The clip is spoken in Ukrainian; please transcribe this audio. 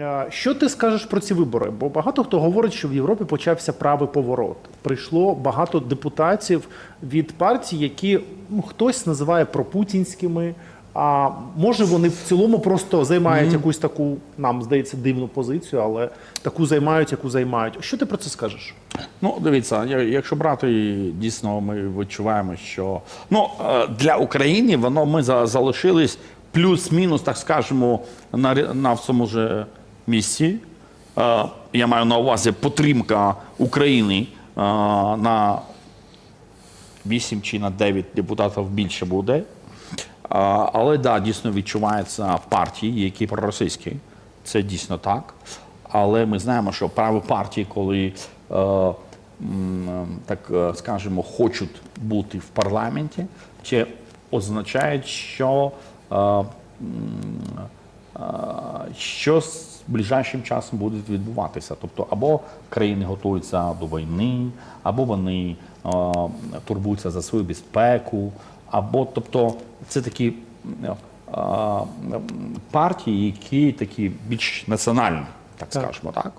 Е, Що ти скажеш про ці вибори? Бо багато хто говорить, що в Європі почався правий поворот. Прийшло багато депутатів від партій, які ну, хтось називає пропутінськими. А може вони в цілому просто займають якусь таку, нам здається, дивну позицію, але таку займають, яку займають. Що ти про це скажеш? Ну, дивіться, якщо брати, дійсно, ми відчуваємо, що ну, е, для України воно ми за- залишились плюс-мінус, так скажемо, на, на всьому ж місці. Е, Я маю на увазі підтримка України е, на 8 чи на 9 депутатів більше буде. А, Але да, дійсно відчуваються партії, які проросійські. Це дійсно так. Але ми знаємо, що праві партії, коли е, так е, скажемо, хочуть бути в парламенті, це означає, що, е, е, що з ближайшим часом буде відбуватися. Тобто, або країни готуються до війни, або вони турбуються за свою безпеку, або тобто це такі партії, які такі більш національні, так скажемо, так.